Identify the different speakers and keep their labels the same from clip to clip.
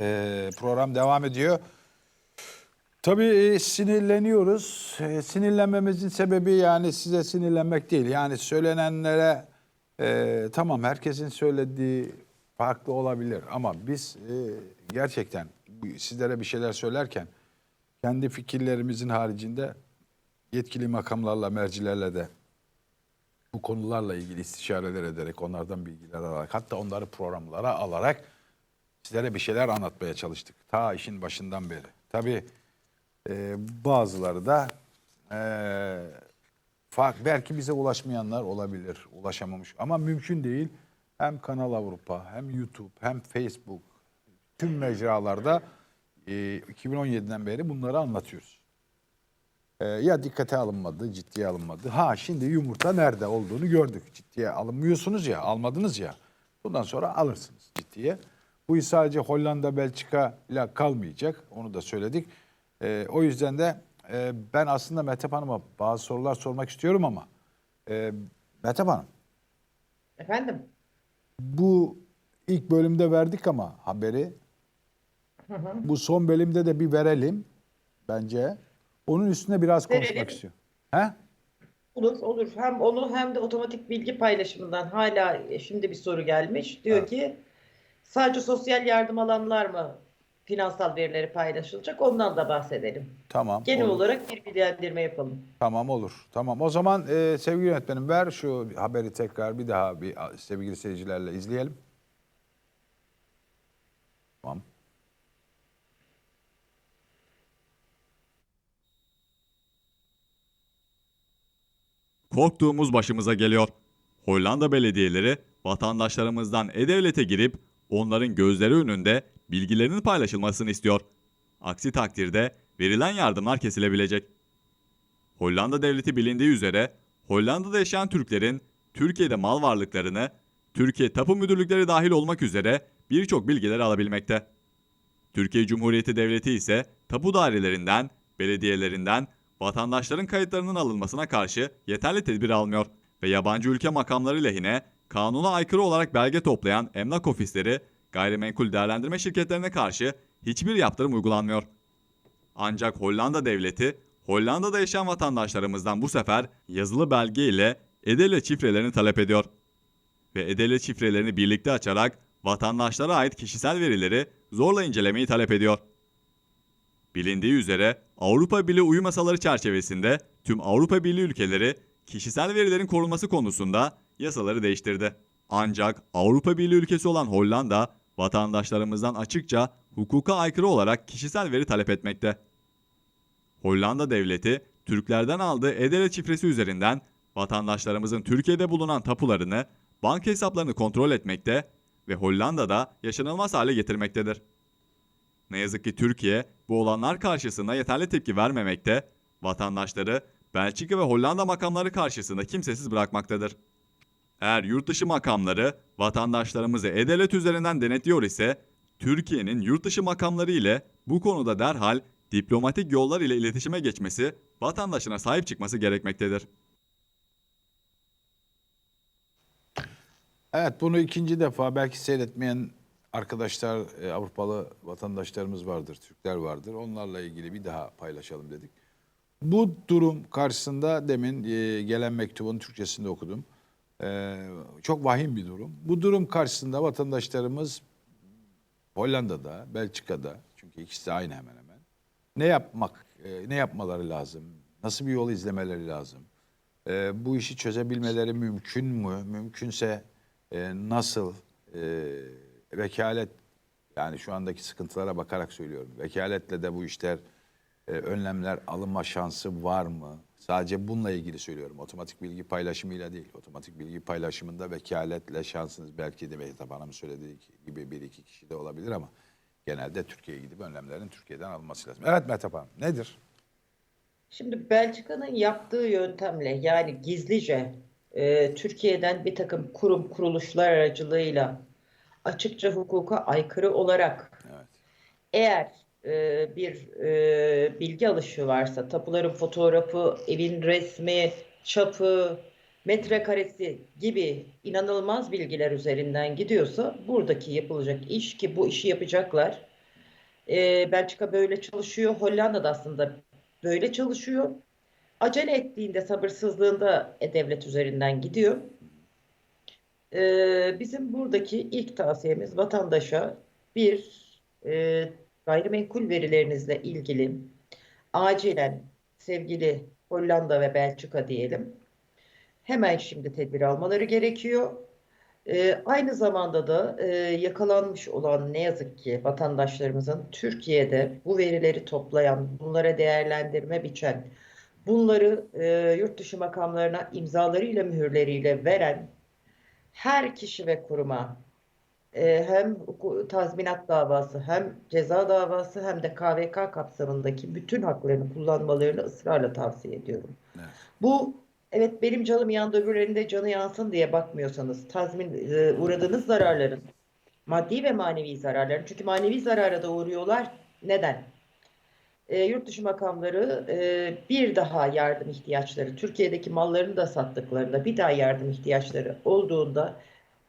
Speaker 1: Ee, program devam ediyor. Tabii e, sinirleniyoruz. E, sinirlenmemizin sebebi yani size sinirlenmek değil. Yani söylenenlere e, tamam herkesin söylediği farklı olabilir ama biz e, gerçekten sizlere bir şeyler söylerken kendi fikirlerimizin haricinde yetkili makamlarla, mercilerle de bu konularla ilgili istişareler ederek, onlardan bilgiler alarak, hatta onları programlara alarak sizlere bir şeyler anlatmaya çalıştık. Ta işin başından beri. Tabii e, bazıları da e, fark, belki bize ulaşmayanlar olabilir, ulaşamamış. Ama mümkün değil. Hem Kanal Avrupa, hem YouTube, hem Facebook, tüm mecralarda e, 2017'den beri bunları anlatıyoruz. E, ya dikkate alınmadı, ciddiye alınmadı. Ha şimdi yumurta nerede olduğunu gördük. Ciddiye alınmıyorsunuz ya, almadınız ya. Bundan sonra alırsınız ciddiye. Bu iş sadece Hollanda, Belçika ile kalmayacak. Onu da söyledik. E, o yüzden de e, ben aslında Metep Hanım'a bazı sorular sormak istiyorum ama e, Metep Hanım
Speaker 2: Efendim?
Speaker 1: bu ilk bölümde verdik ama haberi. Bu son bölümde de bir verelim bence. Onun üstüne biraz konuşmak
Speaker 2: Verelim.
Speaker 1: istiyorum. He?
Speaker 2: Olur, olur. Hem onu hem de otomatik bilgi paylaşımından hala şimdi bir soru gelmiş. Diyor ki sadece sosyal yardım alanlar mı finansal verileri paylaşılacak? Ondan da bahsedelim.
Speaker 1: Tamam.
Speaker 2: Genel
Speaker 1: olur.
Speaker 2: olarak bir bilgilendirme yapalım.
Speaker 1: Tamam olur. Tamam. O zaman e, sevgili yönetmenim ver şu haberi tekrar bir daha bir sevgili seyircilerle izleyelim. Tamam.
Speaker 3: Korktuğumuz başımıza geliyor. Hollanda belediyeleri vatandaşlarımızdan e-devlete girip onların gözleri önünde bilgilerinin paylaşılmasını istiyor. Aksi takdirde verilen yardımlar kesilebilecek. Hollanda devleti bilindiği üzere Hollanda'da yaşayan Türklerin Türkiye'de mal varlıklarını Türkiye Tapu Müdürlükleri dahil olmak üzere birçok bilgileri alabilmekte. Türkiye Cumhuriyeti Devleti ise tapu dairelerinden, belediyelerinden vatandaşların kayıtlarının alınmasına karşı yeterli tedbir almıyor ve yabancı ülke makamları lehine kanuna aykırı olarak belge toplayan emlak ofisleri, gayrimenkul değerlendirme şirketlerine karşı hiçbir yaptırım uygulanmıyor. Ancak Hollanda devleti, Hollanda'da yaşayan vatandaşlarımızdan bu sefer yazılı belge ile EDELE şifrelerini talep ediyor ve EDELE şifrelerini birlikte açarak vatandaşlara ait kişisel verileri zorla incelemeyi talep ediyor. Bilindiği üzere Avrupa Birliği uyum çerçevesinde tüm Avrupa Birliği ülkeleri kişisel verilerin korunması konusunda yasaları değiştirdi. Ancak Avrupa Birliği ülkesi olan Hollanda vatandaşlarımızdan açıkça hukuka aykırı olarak kişisel veri talep etmekte. Hollanda devleti Türklerden aldığı E-Devlet şifresi üzerinden vatandaşlarımızın Türkiye'de bulunan tapularını, banka hesaplarını kontrol etmekte ve Hollanda'da yaşanılmaz hale getirmektedir. Ne yazık ki Türkiye bu olanlar karşısında yeterli tepki vermemekte, vatandaşları Belçika ve Hollanda makamları karşısında kimsesiz bırakmaktadır. Eğer yurt dışı makamları vatandaşlarımızı E-Devlet üzerinden denetliyor ise Türkiye'nin yurt dışı makamları ile bu konuda derhal diplomatik yollar ile iletişime geçmesi, vatandaşına sahip çıkması gerekmektedir.
Speaker 1: Evet bunu ikinci defa belki seyretmeyen arkadaşlar, e, Avrupalı vatandaşlarımız vardır, Türkler vardır. Onlarla ilgili bir daha paylaşalım dedik. Bu durum karşısında demin e, gelen mektubun Türkçesinde okudum. E, çok vahim bir durum. Bu durum karşısında vatandaşlarımız Hollanda'da, Belçika'da çünkü ikisi de aynı hemen hemen. Ne yapmak, e, ne yapmaları lazım? Nasıl bir yol izlemeleri lazım? E, bu işi çözebilmeleri mümkün mü? Mümkünse e, nasıl? Vekalet yani şu andaki sıkıntılara bakarak söylüyorum. Vekaletle de bu işler önlemler alınma şansı var mı? Sadece bununla ilgili söylüyorum. Otomatik bilgi paylaşımıyla değil. Otomatik bilgi paylaşımında vekaletle şansınız belki de Mehtap Hanım söylediği gibi bir iki kişi de olabilir ama genelde Türkiye'ye gidip önlemlerin Türkiye'den alınması lazım. Evet Mehtap Hanım nedir?
Speaker 2: Şimdi Belçika'nın yaptığı yöntemle yani gizlice e, Türkiye'den bir takım kurum kuruluşlar aracılığıyla açıkça hukuka aykırı olarak
Speaker 1: Evet.
Speaker 2: eğer e, bir e, bilgi alışı varsa tapuların fotoğrafı, evin resmi, çapı, metrekaresi gibi inanılmaz bilgiler üzerinden gidiyorsa buradaki yapılacak iş ki bu işi yapacaklar Ee, Belçika böyle çalışıyor. Hollanda da aslında böyle çalışıyor. Acele ettiğinde, sabırsızlığında e-devlet üzerinden gidiyor. Ee, bizim buradaki ilk tavsiyemiz vatandaşa bir e, gayrimenkul verilerinizle ilgili acilen sevgili Hollanda ve Belçika diyelim hemen şimdi tedbir almaları gerekiyor. Ee, aynı zamanda da e, yakalanmış olan ne yazık ki vatandaşlarımızın Türkiye'de bu verileri toplayan, bunlara değerlendirme biçen, bunları e, yurt dışı makamlarına imzalarıyla mühürleriyle veren her kişi ve kuruma e, hem tazminat davası hem ceza davası hem de KVK kapsamındaki bütün haklarını kullanmalarını ısrarla tavsiye ediyorum.
Speaker 1: Evet.
Speaker 2: Bu evet benim canım yandı öbürlerinde canı yansın diye bakmıyorsanız tazmin e, uğradığınız zararların maddi ve manevi zararların çünkü manevi zarara da uğruyorlar. Neden? E, yurt dışı makamları e, bir daha yardım ihtiyaçları Türkiye'deki mallarını da sattıklarında bir daha yardım ihtiyaçları olduğunda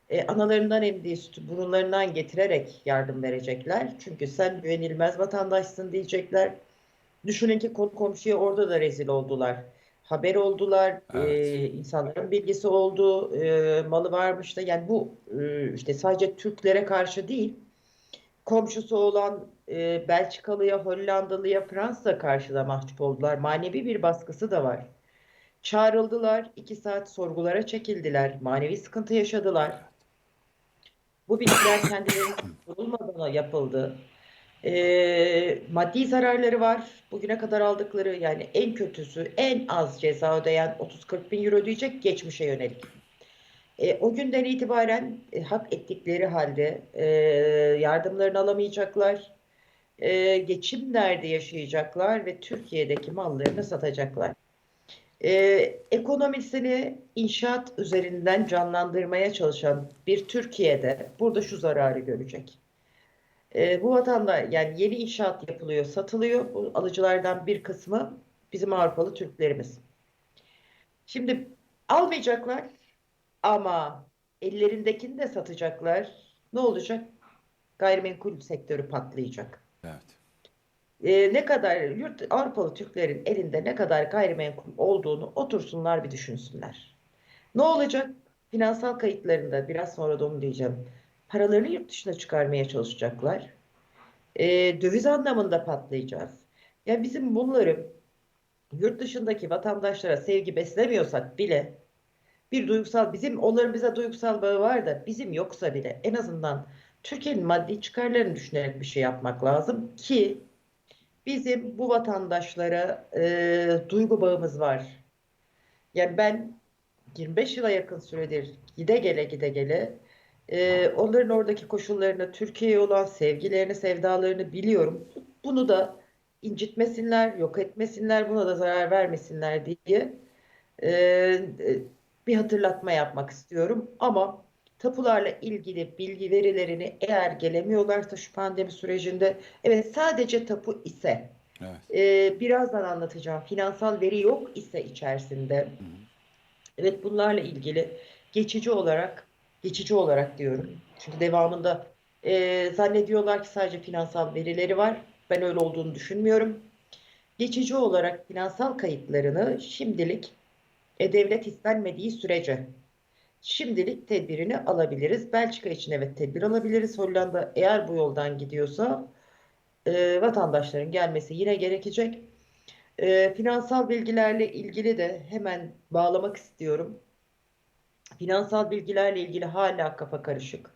Speaker 2: e, analarından emdiği sütü burunlarından getirerek yardım verecekler. Çünkü sen güvenilmez vatandaşsın diyecekler. Düşünün ki konu komşuya orada da rezil oldular. Haber oldular,
Speaker 1: Evet.
Speaker 2: e, insanların bilgisi oldu, e, malı varmış da yani bu e, işte sadece Türklere karşı değil, komşusu olan e, Belçikalıya, Hollandalıya, Fransa karşı da mahcup oldular. Manevi bir baskısı da var. Çağrıldılar, iki saat sorgulara çekildiler, manevi sıkıntı yaşadılar. Bu bilgiler kendilerine sorulmadan yapıldı. Ee, maddi zararları var. Bugüne kadar aldıkları yani en kötüsü en az ceza ödeyen 30-40 bin euro ödeyecek geçmişe yönelik. Ee, o günden itibaren e, hak ettikleri halde e, yardımlarını alamayacaklar. E, geçim derdi yaşayacaklar ve Türkiye'deki mallarını satacaklar. Ee, ekonomisini inşaat üzerinden canlandırmaya çalışan bir Türkiye'de burada şu zararı görecek. Ee, bu vatanda yani yeni inşaat yapılıyor, satılıyor. Bu alıcılardan bir kısmı bizim Avrupalı Türklerimiz. Şimdi almayacaklar ama ellerindekini de satacaklar. Ne olacak? Gayrimenkul sektörü patlayacak.
Speaker 1: Evet.
Speaker 2: Ee, ne kadar yurt Avrupalı Türklerin elinde ne kadar gayrimenkul olduğunu otursunlar bir düşünsünler. Ne olacak? Finansal kayıtlarında biraz sonra da onu diyeceğim. Paralarını yurt dışına çıkarmaya çalışacaklar. Ee, döviz anlamında patlayacağız. Ya bizim bunları yurt dışındaki vatandaşlara sevgi beslemiyorsak bile bir duygusal bizim onların bize duygusal bağı var da bizim yoksa bile en azından Türkiye'nin maddi çıkarlarını düşünerek bir şey yapmak lazım ki bizim bu vatandaşlara e, duygu bağımız var. Yani ben 25 yıla yakın süredir gide gele gide gele e, onların oradaki koşullarını, Türkiye'ye olan sevgilerini, sevdalarını biliyorum. Bunu da incitmesinler, yok etmesinler, buna da zarar vermesinler diye e, e, bir hatırlatma yapmak istiyorum. Ama tapularla ilgili bilgi verilerini eğer gelemiyorlarsa şu pandemi sürecinde evet sadece tapu ise
Speaker 1: Evet.
Speaker 2: e, birazdan anlatacağım finansal veri yok ise içerisinde evet bunlarla ilgili geçici olarak geçici olarak diyorum. Çünkü devamında e, zannediyorlar ki sadece finansal verileri var. Ben öyle olduğunu düşünmüyorum. Geçici olarak finansal kayıtlarını şimdilik e, devlet istenmediği sürece şimdilik tedbirini alabiliriz. Belçika için evet tedbir alabiliriz. Hollanda eğer bu yoldan gidiyorsa e, vatandaşların gelmesi yine gerekecek. E, finansal bilgilerle ilgili de hemen bağlamak istiyorum. Finansal bilgilerle ilgili hala kafa karışık.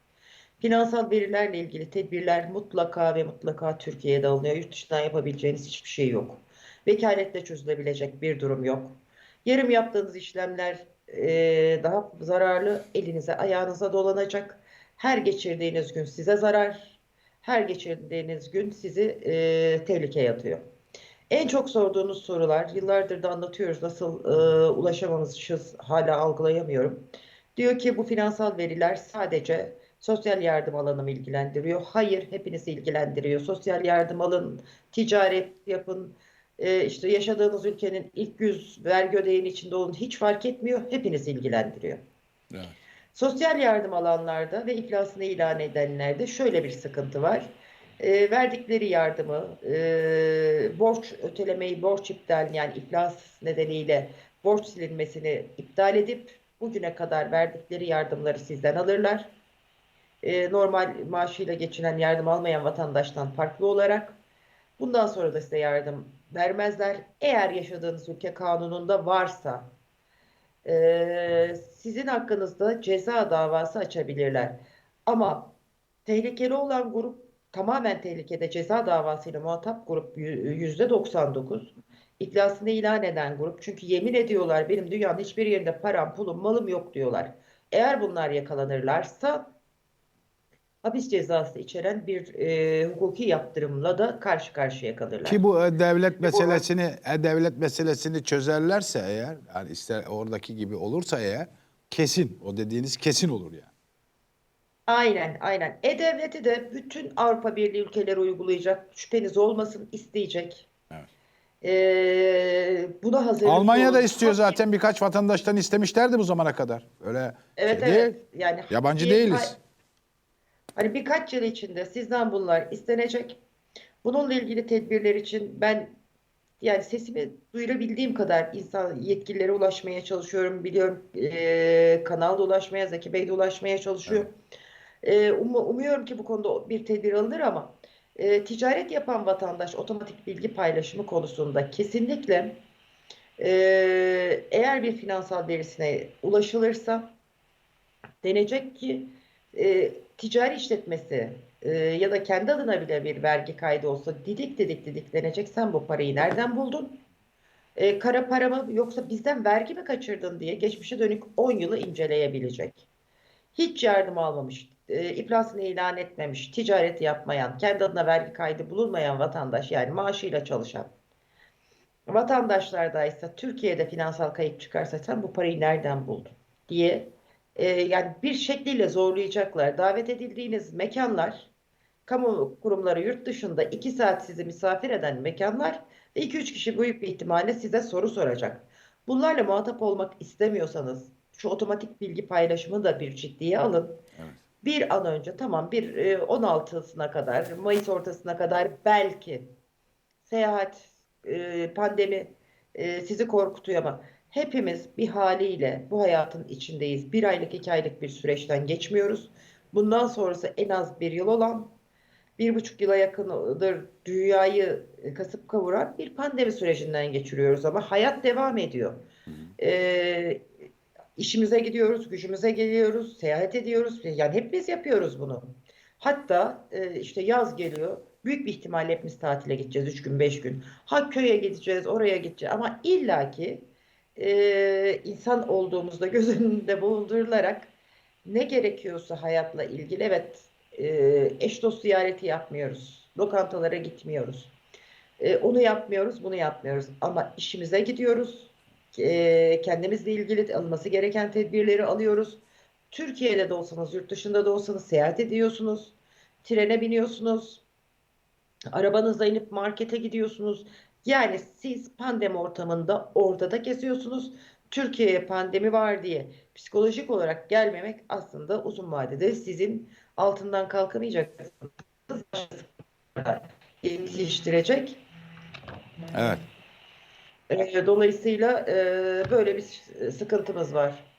Speaker 2: Finansal verilerle ilgili tedbirler mutlaka ve mutlaka Türkiye'de alınıyor. Yurt dışından yapabileceğiniz hiçbir şey yok. Vekaletle çözülebilecek bir durum yok. Yarım yaptığınız işlemler e, daha zararlı elinize ayağınıza dolanacak. Her geçirdiğiniz gün size zarar. Her geçirdiğiniz gün sizi e, tehlikeye atıyor. En çok sorduğunuz sorular, yıllardır da anlatıyoruz nasıl e, ulaşamamışız hala algılayamıyorum. Diyor ki bu finansal veriler sadece sosyal yardım alanımı ilgilendiriyor. Hayır, hepinizi ilgilendiriyor. Sosyal yardım alın, ticaret yapın, e, işte yaşadığınız ülkenin ilk yüz vergi ödeyin içinde olun hiç fark etmiyor. Hepinizi ilgilendiriyor.
Speaker 1: Evet.
Speaker 2: Sosyal yardım alanlarda ve iflasını ilan edenlerde şöyle bir sıkıntı var. e, verdikleri yardımı, e, borç ötelemeyi, borç iptal yani iflas nedeniyle borç silinmesini iptal edip bugüne kadar verdikleri yardımları sizden alırlar. E, normal maaşıyla geçinen yardım almayan vatandaştan farklı olarak bundan sonra da size yardım vermezler. Eğer yaşadığınız ülke kanununda varsa e, sizin hakkınızda ceza davası açabilirler. Ama tehlikeli olan grup tamamen tehlikede ceza davasıyla muhatap grup yü- yüzde 99. İflasını ilan eden grup. Çünkü yemin ediyorlar benim dünyanın hiçbir yerinde param, pulum, malım yok diyorlar. Eğer bunlar yakalanırlarsa hapis cezası içeren bir e, hukuki yaptırımla da karşı karşıya kalırlar.
Speaker 1: Ki bu e, devlet meselesini e, devlet meselesini çözerlerse eğer yani ister oradaki gibi olursa eğer kesin o dediğiniz kesin olur yani.
Speaker 2: Aynen, aynen. E-Devleti de bütün Avrupa Birliği ülkeleri uygulayacak. Şüpheniz olmasın, isteyecek.
Speaker 1: Evet.
Speaker 2: Ee, buna hazırlıklı
Speaker 1: Almanya da istiyor zaten birkaç vatandaştan istemişlerdi bu zamana kadar. Öyle
Speaker 2: Evet,
Speaker 1: şey değil.
Speaker 2: evet. Yani
Speaker 1: Yabancı değiliz.
Speaker 2: Hani birkaç yıl içinde sizden bunlar istenecek. Bununla ilgili tedbirler için ben yani sesimi duyurabildiğim kadar insan yetkililere ulaşmaya çalışıyorum. Biliyorum eee kanalda ulaşmaya, Zeki Bey de ulaşmaya çalışıyor. Eee, umu- umuyorum ki bu konuda bir tedbir alınır ama eee, ticaret yapan vatandaş otomatik bilgi paylaşımı konusunda kesinlikle eee, eğer bir finansal verisine ulaşılırsa denecek ki e, ticari işletmesi e, ya da kendi adına bile bir vergi kaydı olsa didik didik didiklenecek. Sen bu parayı nereden buldun? E, kara para mı yoksa bizden vergi mi kaçırdın diye geçmişe dönük 10 yılı inceleyebilecek. Hiç yardım almamış, e, iflasını ilan etmemiş, ticareti yapmayan, kendi adına vergi kaydı bulunmayan vatandaş yani maaşıyla çalışan vatandaşlarda ise Türkiye'de finansal kayıp çıkarsa sen bu parayı nereden buldun diye e, yani bir şekliyle zorlayacaklar. Davet edildiğiniz mekanlar, kamu kurumları yurt dışında 2 saat sizi misafir eden mekanlar ve 2-3 kişi büyük bir ihtimalle size soru soracak. Bunlarla muhatap olmak istemiyorsanız şu otomatik bilgi paylaşımını da bir ciddiye alın. Bir an önce tamam bir e, 16'sına kadar, Mayıs ortasına kadar belki seyahat, e, pandemi e, sizi korkutuyor ama hepimiz bir haliyle bu hayatın içindeyiz. Bir aylık, iki aylık bir süreçten geçmiyoruz. Bundan sonrası en az bir yıl olan, bir buçuk yıla yakındır dünyayı kasıp kavuran bir pandemi sürecinden geçiriyoruz ama hayat devam ediyor. E, işimize gidiyoruz, gücümüze geliyoruz, seyahat ediyoruz. Yani hepimiz yapıyoruz bunu. Hatta e, işte yaz geliyor. Büyük bir ihtimalle hepimiz tatile gideceğiz. Üç gün, beş gün. Ha köye gideceğiz, oraya gideceğiz. Ama illaki e, insan olduğumuzda göz önünde bulundurularak ne gerekiyorsa hayatla ilgili evet e, eş dost ziyareti yapmıyoruz. Lokantalara gitmiyoruz. E, onu yapmıyoruz, bunu yapmıyoruz. Ama işimize gidiyoruz. E, kendimizle ilgili alınması gereken tedbirleri alıyoruz. Türkiye'de de olsanız, yurt dışında da olsanız seyahat ediyorsunuz. Trene biniyorsunuz. Arabanızla inip markete gidiyorsunuz. Yani siz pandemi ortamında orada da geziyorsunuz. Türkiye'ye pandemi var diye psikolojik olarak gelmemek aslında uzun vadede sizin altından kalkamayacak yetiştirecek.
Speaker 1: Evet.
Speaker 2: E, Dolayısıyla e, böyle bir sıkıntımız var.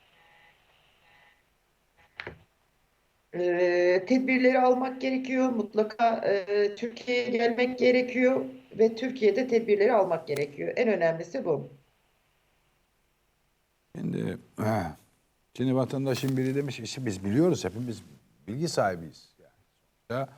Speaker 2: E, Tedbirleri almak gerekiyor. Mutlaka e, Türkiye'ye gelmek gerekiyor ve Türkiye'de tedbirleri almak gerekiyor. En önemlisi bu.
Speaker 1: Şimdi, he, şimdi vatandaşın biri demiş işte biz biliyoruz hepimiz bilgi sahibiyiz. Yani. Ya,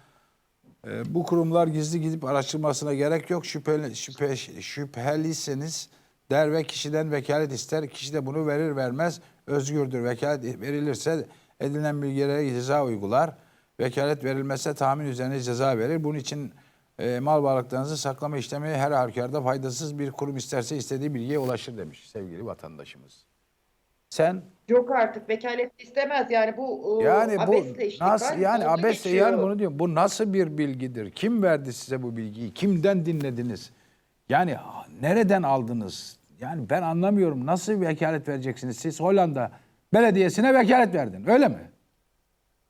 Speaker 1: e, bu kurumlar gizli gidip araştırmasına gerek yok. Şüpheli, şüphe, şüpheliyseniz der ve kişiden vekalet ister. Kişi de bunu verir vermez özgürdür. Vekalet verilirse edinilen bilgilere ceza uygular. Vekalet verilmezse tahmin üzerine ceza verir. Bunun için e, mal varlıklarınızı saklama işlemi her halükarda faydasız bir kurum isterse istediği bilgiye ulaşır demiş sevgili vatandaşımız. Sen
Speaker 2: Yok artık vekalet istemez yani bu e,
Speaker 1: yani bu
Speaker 2: abesle iştigal
Speaker 1: nasıl yani
Speaker 2: oldu
Speaker 1: abesle
Speaker 2: geçiyor.
Speaker 1: yani bunu diyor. Bu nasıl bir bilgidir? Kim verdi size bu bilgiyi? Kimden dinlediniz? Yani nereden aldınız? Yani ben anlamıyorum. Nasıl vekalet vereceksiniz? Siz Hollanda belediyesine vekalet verdin. Öyle mi?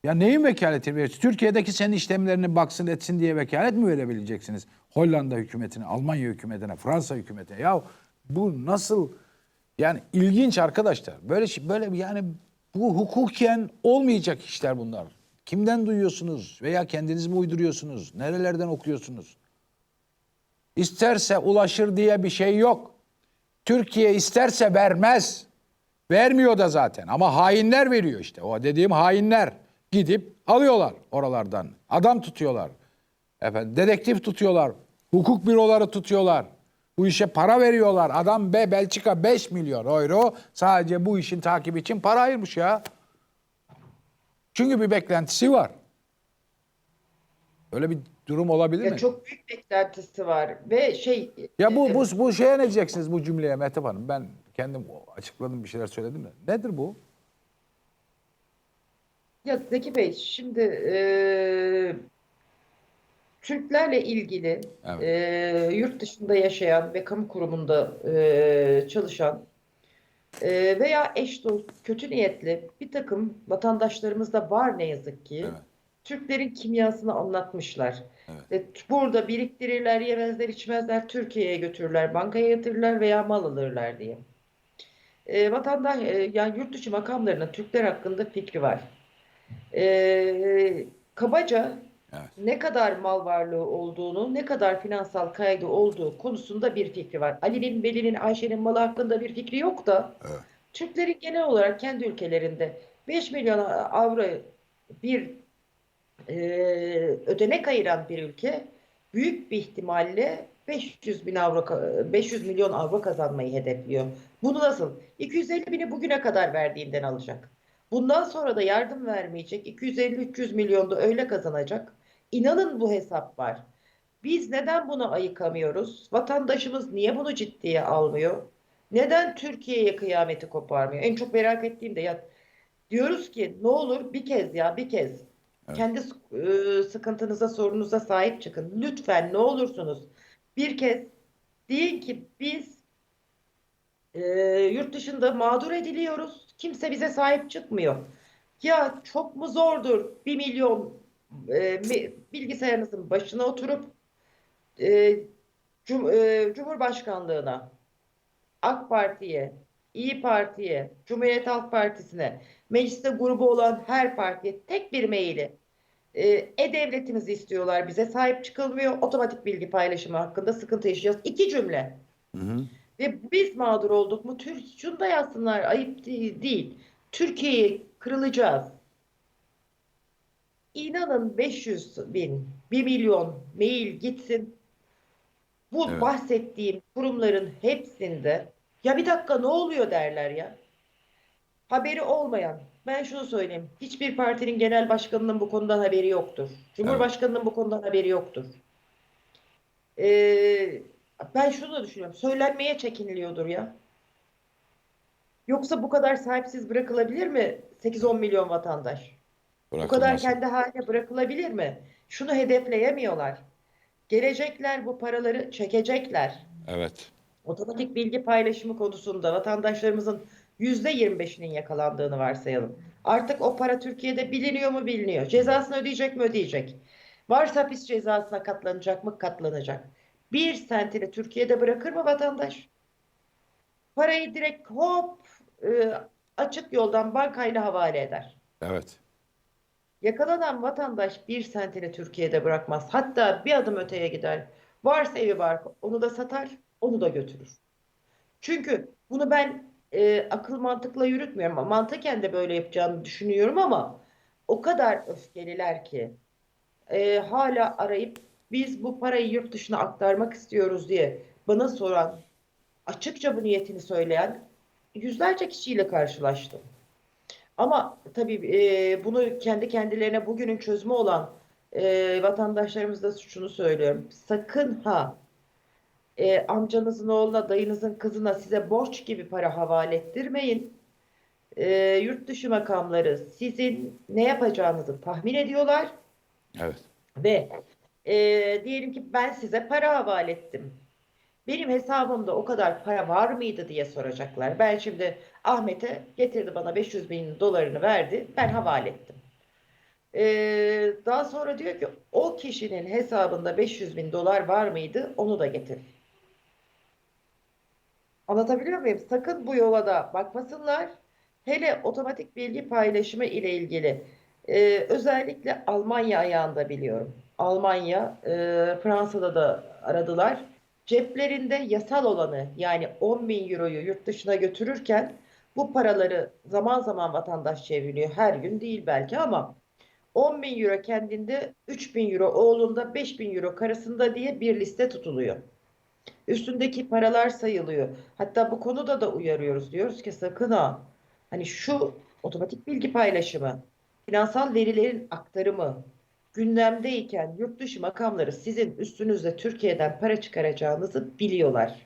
Speaker 1: Ya neyin vekaletini veriyorsunuz? Türkiye'deki senin işlemlerini baksın etsin diye vekalet mi verebileceksiniz? Hollanda hükümetine, Almanya hükümetine, Fransa hükümetine. Ya bu nasıl yani ilginç arkadaşlar. Böyle şey, böyle yani bu hukuken olmayacak işler bunlar. Kimden duyuyorsunuz veya kendiniz mi uyduruyorsunuz? Nerelerden okuyorsunuz? İsterse ulaşır diye bir şey yok. Türkiye isterse vermez. Vermiyor da zaten ama hainler veriyor işte. O dediğim hainler gidip alıyorlar oralardan. Adam tutuyorlar. Efendim dedektif tutuyorlar. Hukuk büroları tutuyorlar. Bu işe para veriyorlar. Adam be Belçika 5 milyon euro sadece bu işin takibi için para ayırmış ya. Çünkü bir beklentisi var. Öyle bir durum olabilir
Speaker 2: Ya
Speaker 1: mi?
Speaker 2: çok büyük beklentisi var ve şey
Speaker 1: Ya bu
Speaker 2: e,
Speaker 1: bu bu şeye ne diyeceksiniz bu cümleye Mehtap Hanım? Ben kendim açıkladım bir şeyler söyledim de. Nedir bu?
Speaker 2: Ya Zeki Bey, şimdi eee, Türklerle ilgili
Speaker 1: Evet.
Speaker 2: eee, yurt dışında yaşayan ve kamu kurumunda eee, çalışan eee, veya eş dost kötü niyetli bir takım vatandaşlarımız da var ne yazık ki.
Speaker 1: Evet.
Speaker 2: Türklerin kimyasını anlatmışlar.
Speaker 1: Evet.
Speaker 2: Ve t- burada biriktirirler, yemezler, içmezler, Türkiye'ye götürürler, bankaya yatırırlar veya mal alırlar diye. E, vatandaş, e, yani yurt dışı makamlarının Türkler hakkında fikri var. E, kabaca
Speaker 1: Evet.
Speaker 2: ne kadar mal varlığı olduğunu, ne kadar finansal kaydı olduğu konusunda bir fikri var. Ali'nin, Veli'nin, Ayşe'nin malı hakkında bir fikri yok da
Speaker 1: Evet.
Speaker 2: Türklerin genel olarak kendi ülkelerinde 5 milyon avro bir e, ödenek ayıran bir ülke büyük bir ihtimalle 500 bin avro, ka- 500 milyon avro kazanmayı hedefliyor. Bunu nasıl? 250 bini bugüne kadar verdiğinden alacak. Bundan sonra da yardım vermeyecek. 250-300 milyon da öyle kazanacak. İnanın bu hesap var. Biz neden bunu ayıkamıyoruz? Vatandaşımız niye bunu ciddiye almıyor? Neden Türkiye'ye kıyameti koparmıyor? En çok merak ettiğim de ya diyoruz ki ne olur bir kez ya bir kez kendi e, sıkıntınıza sorunuza sahip çıkın. Lütfen ne olursunuz bir kez deyin ki biz e, yurt dışında mağdur ediliyoruz. Kimse bize sahip çıkmıyor. Ya çok mu zordur bir milyon e, bilgisayarınızın başına oturup e, Cum- e, Cumhurbaşkanlığına AK Parti'ye, İyi Parti'ye, Cumhuriyet Halk Partisi'ne, mecliste grubu olan her partiye tek bir maili e-devletimizi istiyorlar bize sahip çıkılmıyor. Otomatik bilgi paylaşımı hakkında sıkıntı yaşayacağız. İki cümle. Ve biz mağdur olduk mu? Tür şunu da yazsınlar. Ayıp değil. Türkiye'ye kırılacağız. İnanın 500 bin, 1 milyon mail gitsin. Bu
Speaker 1: Evet.
Speaker 2: bahsettiğim kurumların hepsinde ya bir dakika ne oluyor derler ya. Haberi olmayan, ben şunu söyleyeyim. Hiçbir partinin genel başkanının bu konudan haberi yoktur. Cumhurbaşkanının bu konudan haberi yoktur. Ee, ben şunu da düşünüyorum. Söylenmeye çekiniliyordur ya. Yoksa bu kadar sahipsiz bırakılabilir mi 8-10 milyon vatandaş? Bu kadar kendi haline bırakılabilir mi? Şunu hedefleyemiyorlar. Gelecekler bu paraları çekecekler.
Speaker 1: Evet.
Speaker 2: Otomatik bilgi paylaşımı konusunda vatandaşlarımızın %25'inin yakalandığını varsayalım. Artık o para Türkiye'de biliniyor mu biliniyor. Cezasını ödeyecek mi ödeyecek. Varsa hapis cezasına katlanacak mı katlanacak. Bir sentini Türkiye'de bırakır mı vatandaş? Parayı direkt hop e, açık yoldan bankayla havale eder.
Speaker 1: Evet.
Speaker 2: Yakalanan vatandaş bir sentini Türkiye'de bırakmaz. Hatta bir adım öteye gider. Varsa evi var, onu da satar, onu da götürür. Çünkü bunu ben e, akıl mantıkla yürütmüyorum. Mantıken de böyle yapacağını düşünüyorum ama o kadar öfkeliler ki e, hala arayıp biz bu parayı yurt dışına aktarmak istiyoruz diye bana soran, açıkça bu niyetini söyleyen yüzlerce kişiyle karşılaştım. Ama tabii e, bunu kendi kendilerine bugünün çözümü olan e, vatandaşlarımız da şunu söylüyorum. Sakın ha e, amcanızın oğluna, dayınızın kızına size borç gibi para havale ettirmeyin. E, yurt dışı makamları sizin ne yapacağınızı tahmin ediyorlar
Speaker 1: Evet.
Speaker 2: ve e, diyelim ki ben size para havale ettim. Benim hesabımda o kadar para var mıydı diye soracaklar. Ben şimdi Ahmet'e getirdi bana 500 bin dolarını verdi. Ben havale ettim. Ee, daha sonra diyor ki o kişinin hesabında 500 bin dolar var mıydı? Onu da getir. Anlatabiliyor muyum? Sakın bu yola da bakmasınlar. Hele otomatik bilgi paylaşımı ile ilgili e, özellikle Almanya ayağında biliyorum. Almanya, e, Fransa'da da aradılar. Ceplerinde yasal olanı yani 10 bin euroyu yurt dışına götürürken bu paraları zaman zaman vatandaş çevriliyor. Her gün değil belki ama 10 bin euro kendinde, 3 bin euro oğlunda, 5 bin euro karısında diye bir liste tutuluyor. Üstündeki paralar sayılıyor. Hatta bu konuda da uyarıyoruz. Diyoruz ki sakın ha. Hani şu otomatik bilgi paylaşımı, finansal verilerin aktarımı gündemdeyken yurt dışı makamları sizin üstünüzde Türkiye'den para çıkaracağınızı biliyorlar.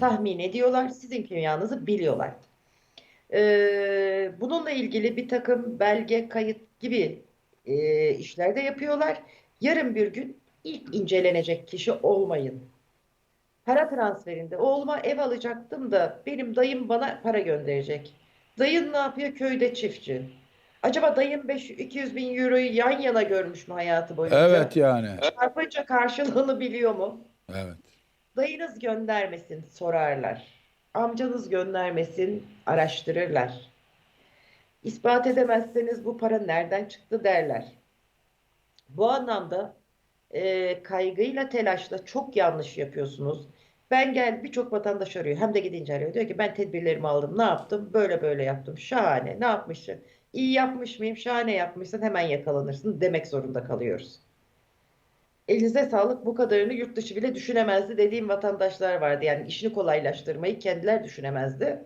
Speaker 2: Tahmin ediyorlar. Sizin kimyanızı biliyorlar. Ee, bununla ilgili bir takım belge, kayıt gibi e, işler de yapıyorlar. Yarın bir gün ilk incelenecek kişi olmayın. Para transferinde oğluma ev alacaktım da benim dayım bana para gönderecek. Dayın ne yapıyor? Köyde çiftçi. Acaba dayım 5 200 bin euroyu yan yana görmüş mü hayatı boyunca?
Speaker 1: Evet yani.
Speaker 2: Çarpınca karşılığını biliyor mu?
Speaker 1: Evet.
Speaker 2: Dayınız göndermesin sorarlar. Amcanız göndermesin araştırırlar. İspat edemezseniz bu para nereden çıktı derler. Bu anlamda e, kaygıyla telaşla çok yanlış yapıyorsunuz. Ben gel birçok vatandaş arıyor. Hem de gidince arıyor. Diyor ki ben tedbirlerimi aldım. Ne yaptım? Böyle böyle yaptım. Şahane. Ne yapmışsın? İyi yapmış mıyım? Şahane yapmışsın. Hemen yakalanırsın demek zorunda kalıyoruz. Elinize sağlık bu kadarını yurt dışı bile düşünemezdi dediğim vatandaşlar vardı. Yani işini kolaylaştırmayı kendiler düşünemezdi.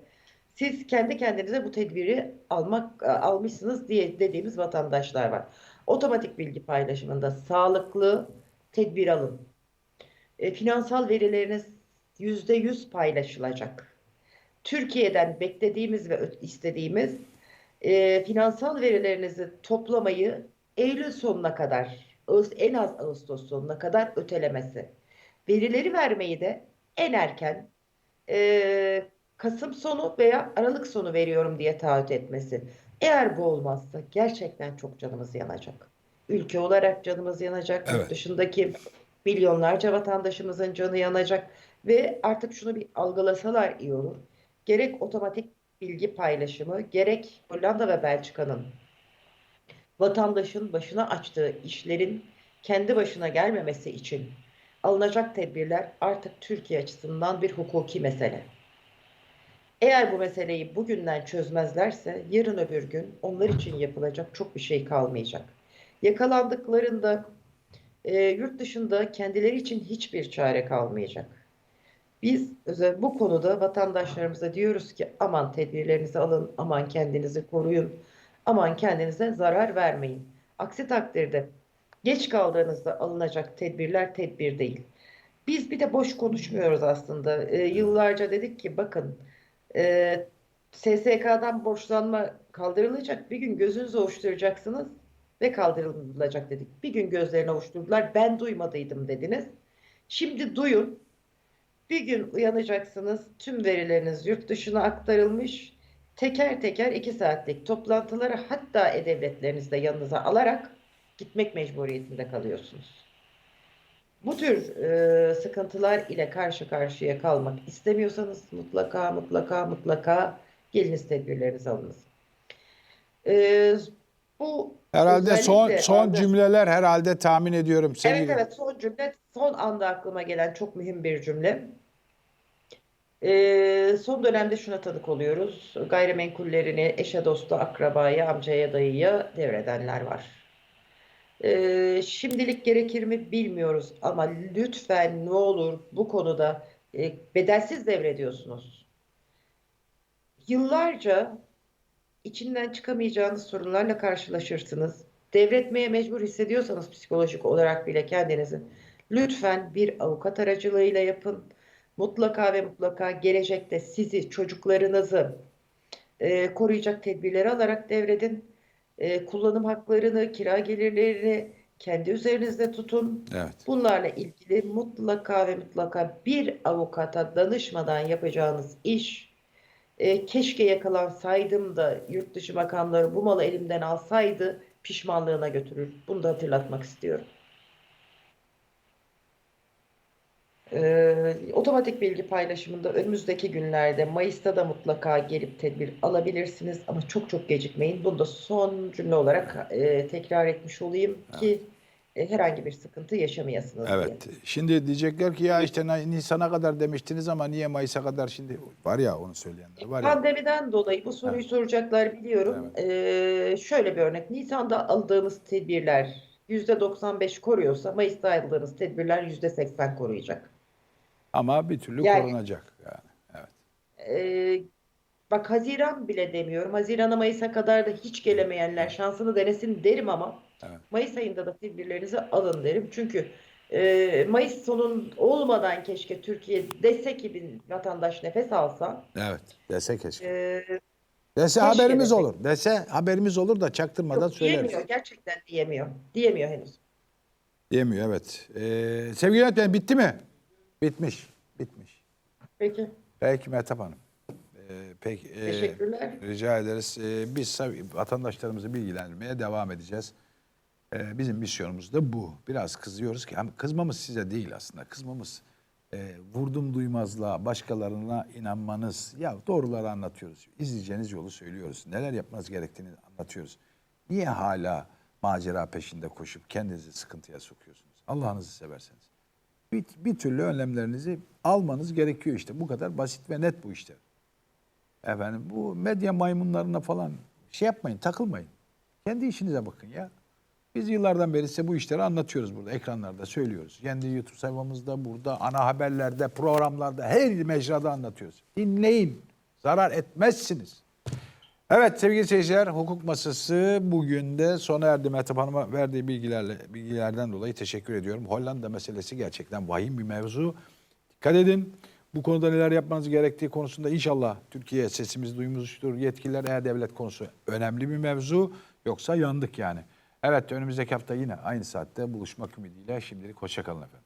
Speaker 2: Siz kendi kendinize bu tedbiri almak almışsınız diye dediğimiz vatandaşlar var. Otomatik bilgi paylaşımında sağlıklı tedbir alın. E, finansal verileriniz yüzde yüz paylaşılacak. Türkiye'den beklediğimiz ve istediğimiz e, finansal verilerinizi toplamayı Eylül sonuna kadar, en az Ağustos sonuna kadar ötelemesi. Verileri vermeyi de en erken e, Kasım sonu veya Aralık sonu veriyorum diye taahhüt etmesi. Eğer bu olmazsa gerçekten çok canımız yanacak. Ülke olarak canımız yanacak.
Speaker 1: Evet.
Speaker 2: dışındaki milyonlarca vatandaşımızın canı yanacak. Ve artık şunu bir algılasalar iyi olur. Gerek otomatik bilgi paylaşımı, gerek Hollanda ve Belçika'nın vatandaşın başına açtığı işlerin kendi başına gelmemesi için alınacak tedbirler artık Türkiye açısından bir hukuki mesele. Eğer bu meseleyi bugünden çözmezlerse yarın öbür gün onlar için yapılacak çok bir şey kalmayacak. Yakalandıklarında e, yurt dışında kendileri için hiçbir çare kalmayacak. Biz özel bu konuda vatandaşlarımıza diyoruz ki aman tedbirlerinizi alın, aman kendinizi koruyun, aman kendinize zarar vermeyin. Aksi takdirde geç kaldığınızda alınacak tedbirler tedbir değil. Biz bir de boş konuşmuyoruz aslında. E, yıllarca dedik ki bakın e, SSK'dan borçlanma kaldırılacak. Bir gün gözünüzü ovuşturacaksınız ve kaldırılacak dedik. Bir gün gözlerini ovuşturdular. Ben duymadıydım dediniz. Şimdi duyun. Bir gün uyanacaksınız. Tüm verileriniz yurt dışına aktarılmış. Teker teker iki saatlik toplantıları hatta e-devletlerinizi de yanınıza alarak gitmek mecburiyetinde kalıyorsunuz. Bu tür e, sıkıntılar ile karşı karşıya kalmak istemiyorsanız mutlaka mutlaka mutlaka geliniz tedbirlerinizi alınız. E, bu
Speaker 1: Herhalde son son
Speaker 2: aldı-
Speaker 1: cümleler herhalde tahmin ediyorum
Speaker 2: Evet
Speaker 1: sevgili.
Speaker 2: evet son cümle son anda aklıma gelen çok mühim bir cümle. Ee, son dönemde şuna tanık oluyoruz. Gayrimenkullerini eşe, dosta, akrabaya, amcaya, dayıya devredenler var. Ee, şimdilik gerekir mi bilmiyoruz ama lütfen ne olur bu konuda e, bedelsiz devrediyorsunuz. Yıllarca içinden çıkamayacağınız sorunlarla karşılaşırsınız. Devretmeye mecbur hissediyorsanız psikolojik olarak bile kendinizi lütfen bir avukat aracılığıyla yapın. Mutlaka ve mutlaka gelecekte sizi, çocuklarınızı e, koruyacak tedbirleri alarak devredin. E, kullanım haklarını, kira gelirlerini kendi üzerinizde tutun.
Speaker 1: Evet.
Speaker 2: Bunlarla ilgili mutlaka ve mutlaka bir avukata danışmadan yapacağınız iş e, keşke yakalansaydım da yurt dışı makamları bu malı elimden alsaydı pişmanlığına götürür. Bunu da hatırlatmak istiyorum. Ee, otomatik bilgi paylaşımında önümüzdeki günlerde Mayıs'ta da mutlaka gelip tedbir alabilirsiniz ama çok çok gecikmeyin. Bunu da son cümle olarak e, tekrar etmiş olayım ki e, herhangi bir sıkıntı yaşamayasınız diye.
Speaker 1: Evet. Şimdi diyecekler ki ya işte Nisan'a kadar demiştiniz ama niye Mayıs'a kadar şimdi var ya onu söyleyenler var ya.
Speaker 2: Pandemiden dolayı bu soruyu soracaklar biliyorum. Ee, şöyle bir örnek. Nisan'da aldığımız tedbirler %95 koruyorsa Mayıs'ta aldığınız tedbirler %80 koruyacak.
Speaker 1: Ama bir türlü
Speaker 2: Yani-
Speaker 1: korunacak yani. Evet.
Speaker 2: Ee, bak Haziran bile demiyorum. Haziran'a Mayıs'a kadar da hiç gelemeyenler şansını denesin derim ama
Speaker 1: Evet.
Speaker 2: Mayıs ayında da tedbirlerinizi alın derim. Çünkü e, Mayıs sonun olmadan keşke Türkiye dese ki bir vatandaş nefes alsa
Speaker 1: Evet. Dese keşke.
Speaker 2: e,
Speaker 1: Dese
Speaker 2: keşke
Speaker 1: haberimiz
Speaker 2: desek.
Speaker 1: olur. Dese haberimiz olur da çaktırmadan
Speaker 2: yok,
Speaker 1: söyleriz.
Speaker 2: diyemiyor. Gerçekten diyemiyor. Diyemiyor henüz.
Speaker 1: Diyemiyor evet. Ee, sevgili yönetmenim bitti mi? Bitmiş. Bitmiş.
Speaker 2: Peki.
Speaker 1: Peki Mehtap Hanım. Ee, peki. e,
Speaker 2: Teşekkürler.
Speaker 1: Rica ederiz. Ee, biz vatandaşlarımızı bilgilendirmeye devam edeceğiz. Ee, bizim misyonumuz da bu. Biraz kızıyoruz ki kızmamız size değil aslında. Kızmamız e, vurdum duymazlığa, başkalarına inanmanız. Ya doğruları anlatıyoruz. İzleyeceğiniz yolu söylüyoruz. Neler yapmanız gerektiğini anlatıyoruz. Niye hala macera peşinde koşup kendinizi sıkıntıya sokuyorsunuz? Allah'ınızı severseniz. Bir, bir türlü önlemlerinizi almanız gerekiyor işte. Bu kadar basit ve net bu işler. Efendim bu medya maymunlarına falan şey yapmayın, takılmayın. Kendi işinize bakın ya. Biz yıllardan beri size bu işleri anlatıyoruz burada, ekranlarda söylüyoruz. Kendi YouTube sayfamızda, burada, ana haberlerde, programlarda, her mecrada anlatıyoruz. Dinleyin, zarar etmezsiniz. Evet sevgili seyirciler, hukuk masası bugün de sona erdi. Mehtap Hanım'a verdiği bilgilerle, bilgilerden dolayı teşekkür ediyorum. Hollanda meselesi gerçekten vahim bir mevzu. Dikkat edin. Bu konuda neler yapmanız gerektiği konusunda inşallah Türkiye sesimizi duymuştur. Yetkililer e-devlet konusu önemli bir mevzu. Yoksa yandık yani. Evet önümüzdeki hafta yine aynı saatte buluşmak ümidiyle şimdilik hoşçakalın efendim.